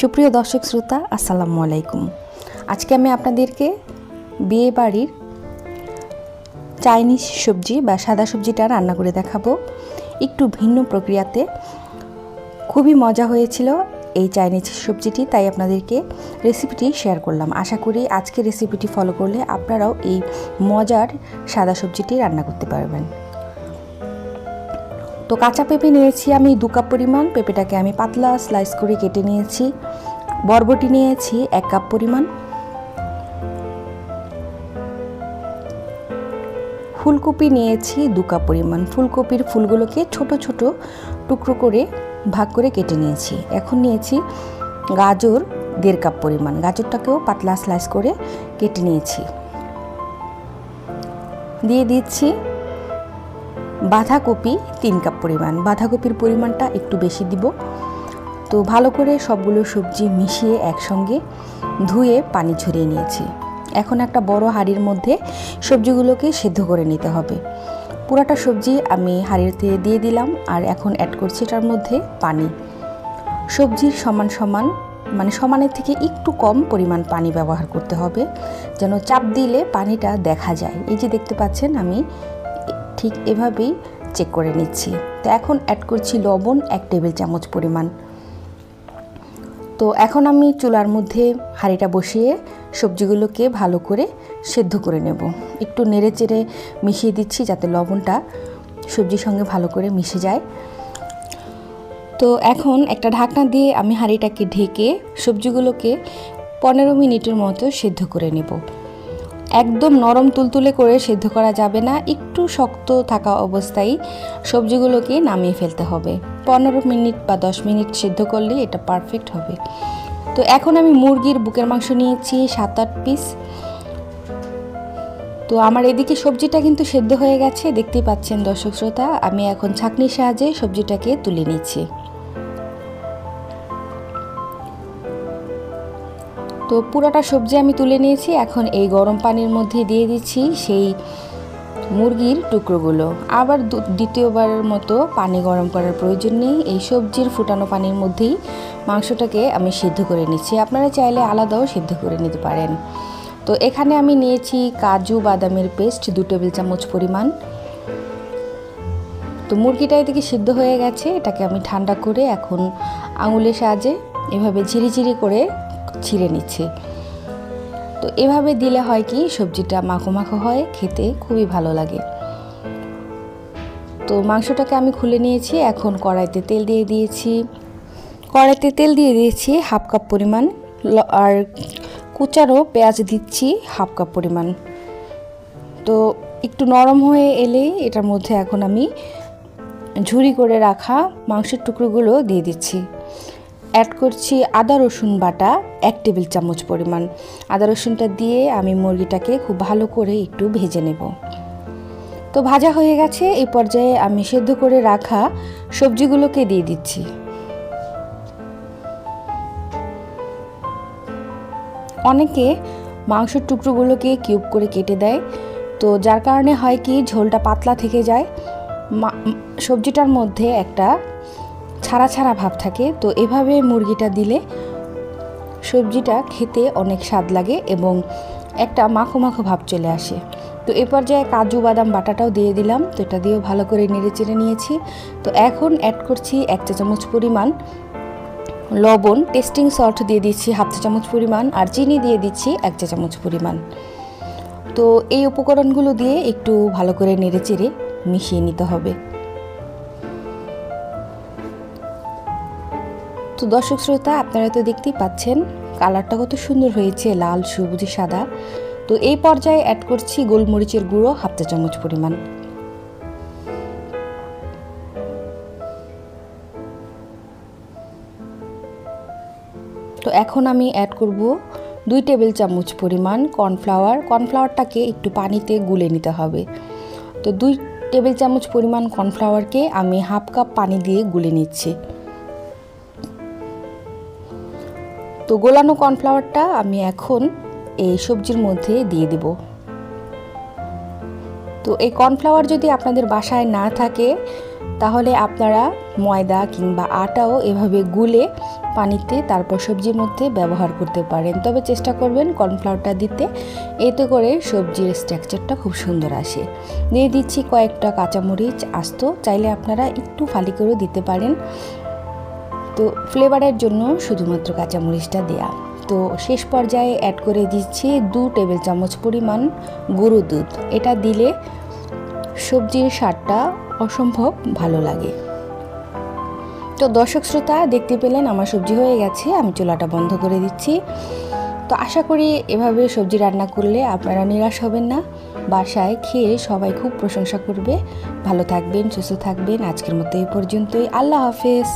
সুপ্রিয় দর্শক শ্রোতা, আসসালামু আলাইকুম। আজকে আমি আপনাদেরকে বিয়ে বাড়ির চাইনিজ সবজি বা সাদা সবজিটা রান্না করে দেখাবো। একটু ভিন্ন প্রক্রিয়াতে। খুবই মজা হয়েছিল এই চাইনিজ সবজিটি, তাই আপনাদেরকে রেসিপিটি শেয়ার করলাম। আশা করি আজকে রেসিপিটি ফলো করলে আপনারাও এই মজার সাদা সবজিটি রান্না করতে পারবেন। তো কাঁচা পেঁপে নিয়েছি আমি, দু কাপ পরিমাণ। পেঁপেটাকে আমি পাতলা স্লাইস করে কেটে নিয়েছি। বরবটি নিয়েছি, এক কাপ পরিমাণ। ফুলকপি নিয়েছি, দু কাপ পরিমাণ। ফুলকপির ফুলগুলোকে ছোট ছোট টুকরো করে ভাগ করে কেটে নিয়েছি। এখন নিয়েছি গাজর, দেড় কাপ পরিমাণ। গাজরটাকেও পাতলা স্লাইস করে কেটে নিয়েছি। দিয়ে দিচ্ছি বাঁধাকপি তিন কাপ পরিমাণ। বাঁধাকপির পরিমাণটা একটু বেশি দিব। তো ভালো করে সবগুলো সবজি মিশিয়ে একসঙ্গে ধুয়ে পানি ঝরিয়ে নিয়েছি। এখন একটা বড় হাঁড়ির মধ্যে সবজিগুলোকে সেদ্ধ করে নিতে হবে। পুরাটা সবজি আমি হাঁড়িতে দিয়ে দিলাম আর এখন অ্যাড করছি এটার মধ্যে পানি। সবজির সমান সমান মানে সমানের থেকে একটু কম পরিমাণ পানি ব্যবহার করতে হবে, যেন চাপ দিলে পানিটা দেখা যায়। এই যে দেখতে পাচ্ছেন আমি ঠিক এভাবেই চেক করে নিচ্ছি। তো এখন অ্যাড করছি লবণ, এক টেবিল চামচ পরিমাণ। তো এখন আমি চুলার মধ্যে হাঁড়িটা বসিয়ে সবজিগুলোকে ভালো করে সেদ্ধ করে নেব। একটু নেড়ে চেড়ে মিশিয়ে দিচ্ছি যাতে লবণটা সবজির সঙ্গে ভালো করে মিশে যায়। তো এখন একটা ঢাকনা দিয়ে আমি হাঁড়িটাকে ঢেকে সবজিগুলোকে পনেরো মিনিটের মতো সেদ্ধ করে নেব। একদম নরম তুলতুলে করে সেদ্ধ করা যাবে না, একটু শক্ত থাকা অবস্থায় সবজিগুলোকে নামিয়ে ফেলতে হবে। পনেরো মিনিট বা দশ মিনিট সেদ্ধ করলে এটা পারফেক্ট হবে। তো এখন আমি মুরগির বুকের মাংস নিয়েছি সাত আট পিস তো আমার এদিকে সবজিটা কিন্তু সেদ্ধ হয়ে গেছে, দেখতেই পাচ্ছেন দর্শক শ্রোতা, আমি এখন ছাঁকনির সাহায্যে সবজিটাকে তুলে নিচ্ছি। তো পুরোটা সবজি আমি তুলে নিয়েছি। এখন এই গরম পানির মধ্যে দিয়ে দিচ্ছি সেই মুরগির টুকরোগুলো। আবার দ্বিতীয়বারের মতো পানি গরম করার প্রয়োজন নেই। এই সবজির ফুটানো পানির মধ্যেই মাংসটাকে আমি সিদ্ধ করে নিচ্ছি। আপনারা চাইলে আলাদাও সিদ্ধ করে নিতে পারেন। তো এখানে আমি নিয়েছি কাজু বাদামের পেস্ট দু টেবিল চামচ পরিমাণ। তো মুরগিটা এদিকে সিদ্ধ হয়ে গেছে। এটাকে আমি ঠান্ডা করে এখন আঙুলের সাহায্যে এভাবে ঝিরিঝিরি করে ছিঁড়ে নিচ্ছি। তো এভাবে দিলে হয় কি, সবজিটা মাখো মাখো হয়, খেতে খুবই ভালো লাগে। তো মাংসটাকে আমি খুলে নিয়েছি, এখন কড়াইতে তেল দিয়ে দিয়েছি। কড়াইতে তেল দিয়ে দিয়েছি হাফ কাপ পরিমাণ আর কুচারও পেঁয়াজ দিচ্ছি হাফ কাপ পরিমাণ। তো একটু নরম হয়ে এলেই এটার মধ্যে এখন আমি ঝুরি করে রাখা মাংসের টুকরোগুলো দিয়ে দিচ্ছি। অ্যাড করছি আদা রসুন বাটা, এক টেবিল চামচ পরিমাণ। আদা রসুনটা দিয়ে আমি মুরগিটাকে খুব ভালো করে একটু ভেজে নেব। তো ভাজা হয়ে গেছে, এই পর্যায়ে আমি সেদ্ধ করে রাখা সবজিগুলোকে দিয়ে দিচ্ছি। অনেকে মাংসের টুকরোগুলোকে কিউব করে কেটে দেয়। তো যার কারণে হয় কি, ঝোলটা পাতলা থেকে যায়। সবজিটার মধ্যে একটা ছাড়া ছাড়া ভাব থাকে। তো এভাবে মুরগিটা দিলে সবজিটা খেতে অনেক স্বাদ লাগে এবং একটা মাখো মাখো ভাব চলে আসে। তো এ পর্যায়ে কাজু, বাদাম, বাটাটাও দিয়ে দিলাম। তো এটা দিয়েও ভালো করে নেড়ে চেড়ে নিয়েছি। তো এখন অ্যাড করছি এক চা চামচ পরিমাণ লবণ। টেস্টিং সল্ট দিয়ে দিচ্ছি হাফ চা চামচ পরিমাণ আর চিনি দিয়ে দিচ্ছি এক চা চামচ পরিমাণ। তো এই উপকরণগুলো দিয়ে একটু ভালো করে নেড়ে চেড়ে মিশিয়ে নিতে হবে। তো দর্শক শ্রোতা, আপনারা তো দেখতেই পাচ্ছেন, কালারটা কত সুন্দর হয়েছে, লাল, সবুজ সাদা। তো এই পর্যায়ে অ্যাড করছি গোলমরিচের গুঁড়ো, হাফ চা চামচ পরিমাণ। তো এখন আমি অ্যাড করব দুই টেবিল চামচ পরিমাণ কর্নফ্লাওয়ার। কর্নফ্লাওয়ারটাকে একটু পানিতে গুলে নিতে হবে। তো দুই টেবিল চামচ পরিমাণ কর্নফ্লাওয়ারকে আমি হাফ কাপ পানি দিয়ে গুলে নিচ্ছি। তো গোলানো কর্নফ্লাওয়ারটা আমি এখন এই সবজির মধ্যে দিয়ে দেব। তো এই কর্নফ্লাওয়ার যদি আপনাদের বাসায় না থাকে, তাহলে আপনারা ময়দা কিংবা আটাও এভাবে গুলে পানিতে তারপর সবজির মধ্যে ব্যবহার করতে পারেন। তবে চেষ্টা করবেন কর্নফ্লাওয়ারটা দিতে। এতে করে সবজির স্ট্রাকচারটা খুব সুন্দর আসে। দিয়ে দিচ্ছি কয়েকটা কাঁচামরিচ আস্ত। চাইলে আপনারা একটু ফালি করেও দিতে পারেন। তো ফ্লেভারের জন্য শুধুমাত্র কাঁচামরিচটা দেয়া। তো শেষ পর্যায়ে অ্যাড করে দিচ্ছি দু টেবিল চামচ পরিমাণ গরু দুধ। এটা দিলে সবজির স্বাদটা অসম্ভব ভালো লাগে। তো দর্শক শ্রোতা, দেখতে পেলেন আমার সবজি হয়ে গেছে, আমি চুলাটা বন্ধ করে দিচ্ছি। তো আশা করি এভাবে সবজি রান্না করলে আপনারা নিরাশ হবেন না। বাসায় খেয়ে সবাই খুব প্রশংসা করবে। ভালো থাকবেন, সুস্থ থাকবেন। আজকের মতো এই পর্যন্তই। আল্লাহ হাফেজ।